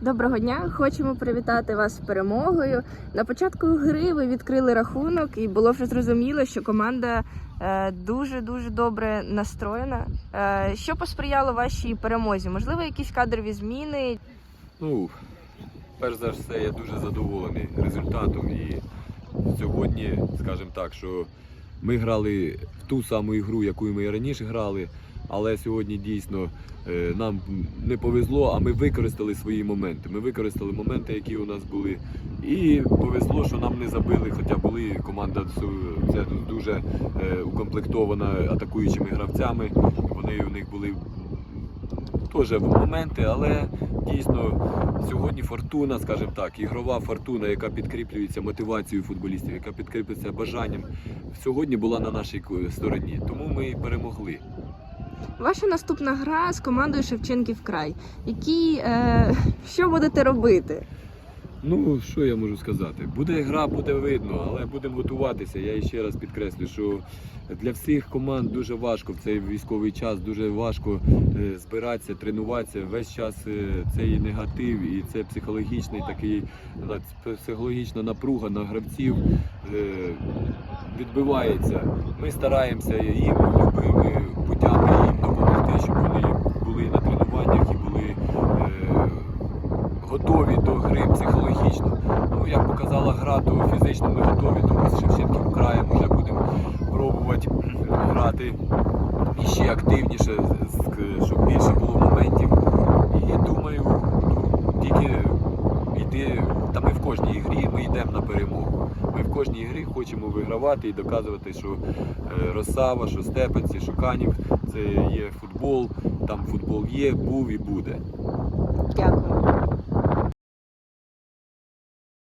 Доброго дня! Хочемо привітати вас з перемогою. На початку гри ви відкрили рахунок, і було вже зрозуміло, що команда дуже дуже добре настроєна. Е, Що посприяло вашій перемозі? Можливо, якісь кадрові зміни? Ну, перш за все, я дуже задоволений результатом. І сьогодні, скажімо так, що ми грали в ту саму ігру, яку ми і раніше грали. Але сьогодні дійсно е, нам не повезло, а ми використали свої моменти. Ми використали моменти, які у нас були. І повезло, що нам не забили, хоча були команда це дуже е, укомплектована атакуючими гравцями. Вони у них були теж моменти, але дійсно сьогодні фортуна, скажімо так, ігрова фортуна, яка підкріплюється мотивацією футболістів, яка підкріплюється бажанням, сьогодні була на нашій стороні. Тому ми і перемогли. Ваша наступна гра з командою Шевченків край. Які е, що будете робити? Ну, що я можу сказати? Буде гра, буде видно, але будемо готуватися. Я ще раз підкреслю, що для всіх команд дуже важко в цей військовий час, дуже важко е, збиратися, тренуватися. Весь час е, цей негатив і це психологічний такий психологічна напруга на гравців е, відбивається. Ми стараємося їм любими путями їм допомогти, щоб вони були на тренуваннях і були. е, готові до гри психологічно. Ну, як показала гра, то фізично ми готові, тому з Шевченків краєм вже будемо пробувати грати іще активніше, щоб більше було моментів. І думаю, тільки йти, та ми в кожній грі ми йдемо на перемогу. Ми в кожній грі хочемо вигравати і доказувати, що е, Росава, що Степанці, що Канів це є футбол, там футбол є, був і буде.